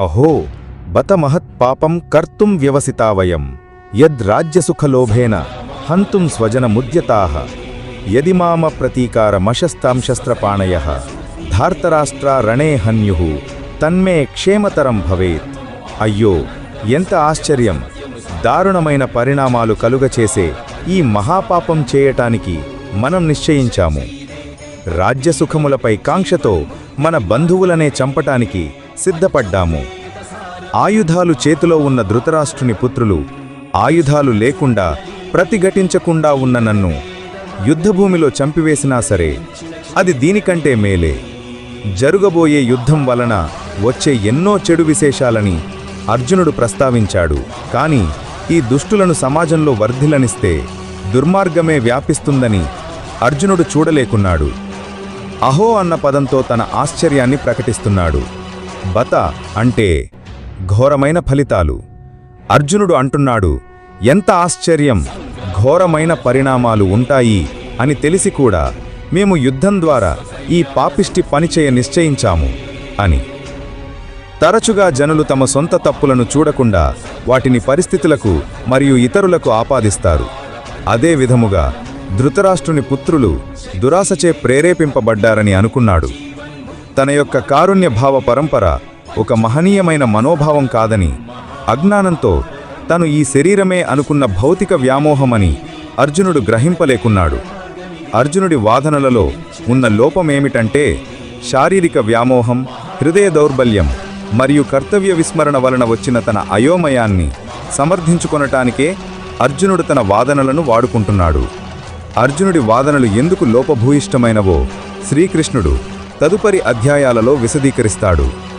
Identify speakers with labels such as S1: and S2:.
S1: అహో బత మహత్పాపం కర్తుం వ్యవసితా వయం. యద్రాజ్యసుఖలోభేన హంతుం స్వజనముద్యతా. యది మామ ప్రతీకారమశస్తాం శస్త్రపాణయః. ధార్తరాష్ట్రా తన్మే క్షేమతరం భవేత్. అయ్యో ఎంత ఆశ్చర్యం! దారుణమైన పరిణామాలు కలుగచేసే ఈ మహాపాపం చేయటానికి మనం నిశ్చయించాము. రాజ్యసుఖములపై కాంక్షతో మన బంధువులనే చంపటానికి సిద్ధపడ్డాము. ఆయుధాలు చేతిలో ఉన్న ధృతరాష్ట్రుని పుత్రులు ఆయుధాలు లేకుండా ప్రతిఘటించకుండా ఉన్న నన్ను యుద్ధభూమిలో చంపివేసినా సరే అది దీనికంటే మేలే. జరుగబోయే యుద్ధం వలన వచ్చే ఎన్నో చెడు విశేషాలని అర్జునుడు ప్రస్తావించాడు. కాని ఈ దుష్టులను సమాజంలో వర్ధిలనిస్తే దుర్మార్గమే వ్యాపిస్తుందని అర్జునుడు చూడలేకున్నాడు. అహో అన్న పదంతో తన ఆశ్చర్యాన్ని ప్రకటిస్తున్నాడు. బత అంటే ఘోరమైన ఫలితాలు. అర్జునుడు అంటున్నాడు ఎంత ఆశ్చర్యం! ఘోరమైన పరిణామాలు ఉంటాయి అని తెలిసి కూడా మేము యుద్ధం ద్వారా ఈ పాపిష్టి పనిచేయ నిశ్చయించాము అని. తరచుగా జనులు తమ సొంత తప్పులను చూడకుండా వాటిని పరిస్థితులకు మరియు ఇతరులకు ఆపాదిస్తారు. అదే విధముగా ధృతరాష్ట్రుని పుత్రులు దురాశచే ప్రేరేపింపబడ్డారని అనుకున్నాడు. తన యొక్క కారుణ్య భావ పరంపర ఒక మహనీయమైన మనోభావం కాదని అజ్ఞానంతో తను ఈ శరీరమే అనుకున్న భౌతిక వ్యామోహమని అర్జునుడు గ్రహింపలేకున్నాడు. అర్జునుడి వాదనలలో ఉన్న లోపమేమిటంటే శారీరక వ్యామోహం హృదయ దౌర్బల్యం మరియు కర్తవ్య విస్మరణ వలన వచ్చిన తన అయోమయాన్ని సమర్థించుకొనటానికే అర్జునుడు తన వాదనలను వాడుకుంటున్నాడు. అర్జునుడి వాదనలు ఎందుకు లోపభూయిష్టమైనవో శ్రీకృష్ణుడు తదుపరి అధ్యాయాలలో విశదీకరిస్తాడు.